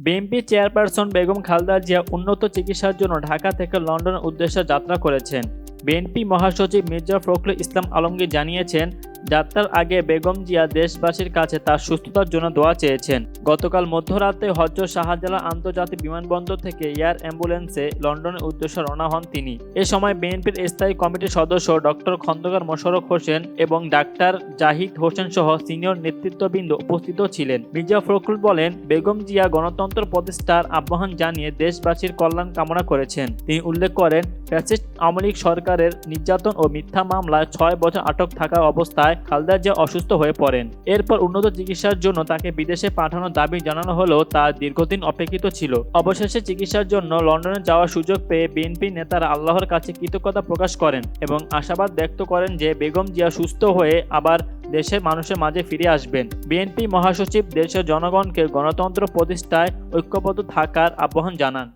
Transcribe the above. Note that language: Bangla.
বিএনপি চেয়ারপারসন বেগম খালদা জিয়া উন্নত চিকিৎসার জন্য ঢাকা থেকে লন্ডনের উদ্দেশ্যে যাত্রা করেছেন। বিএনপি মহাসচিব মির্জা ফখরুল ইসলাম আলমগীর জানিয়েছেন যাত্রার আগে বেগম জিয়া দেশবাসীর কাছে তার সুস্থতার জন্য দোয়া চেয়েছেন। গতকাল মধ্যরাতে হজরত শাহজালাল আন্তর্জাতিক বিমানবন্দর থেকে এয়ার অ্যাম্বুলেন্সে লন্ডনের উদ্দেশ্যে রওনা হন তিনি। এ সময় বিএনপির স্থায়ী কমিটির সদস্য ডক্টর খন্দকার মোশাররফ হোসেন এবং ডাক্তার জাহিদ হোসেন সহ সিনিয়র নেতৃত্ববৃন্দ উপস্থিত ছিলেন। মির্জা ফখরুল বলেন, বেগম জিয়া গণতন্ত্র প্রতিষ্ঠার আহ্বান জানিয়ে দেশবাসীর কল্যাণ কামনা করেছেন। তিনি উল্লেখ করেন, ফ্যাসিস্ট আওয়ামী সরকারের নির্যাতন ও মিথ্যা মামলায় ছয় বছর আটক থাকা অবস্থায় খালেদা জিয়া অসুস্থ হয়ে পড়েন। এরপর উন্নত চিকিৎসার জন্য তাকে বিদেশে পাঠানোর দাবি জানানো হলেও তা দীর্ঘদিন অপেক্ষিত ছিল। অবশেষে চিকিৎসার জন্য লন্ডনে যাওয়ার সুযোগ পেয়ে বিএনপি নেতারা আল্লাহর কাছে কৃতজ্ঞতা প্রকাশ করেন এবং আশাবাদ ব্যক্ত করেন যে বেগম জিয়া সুস্থ হয়ে আবার দেশের মানুষের মাঝে ফিরে আসবেন। বিএনপি মহাসচিব দেশের জনগণকে গণতন্ত্র প্রতিষ্ঠায় ঐক্যবদ্ধ থাকার আহ্বান জানান।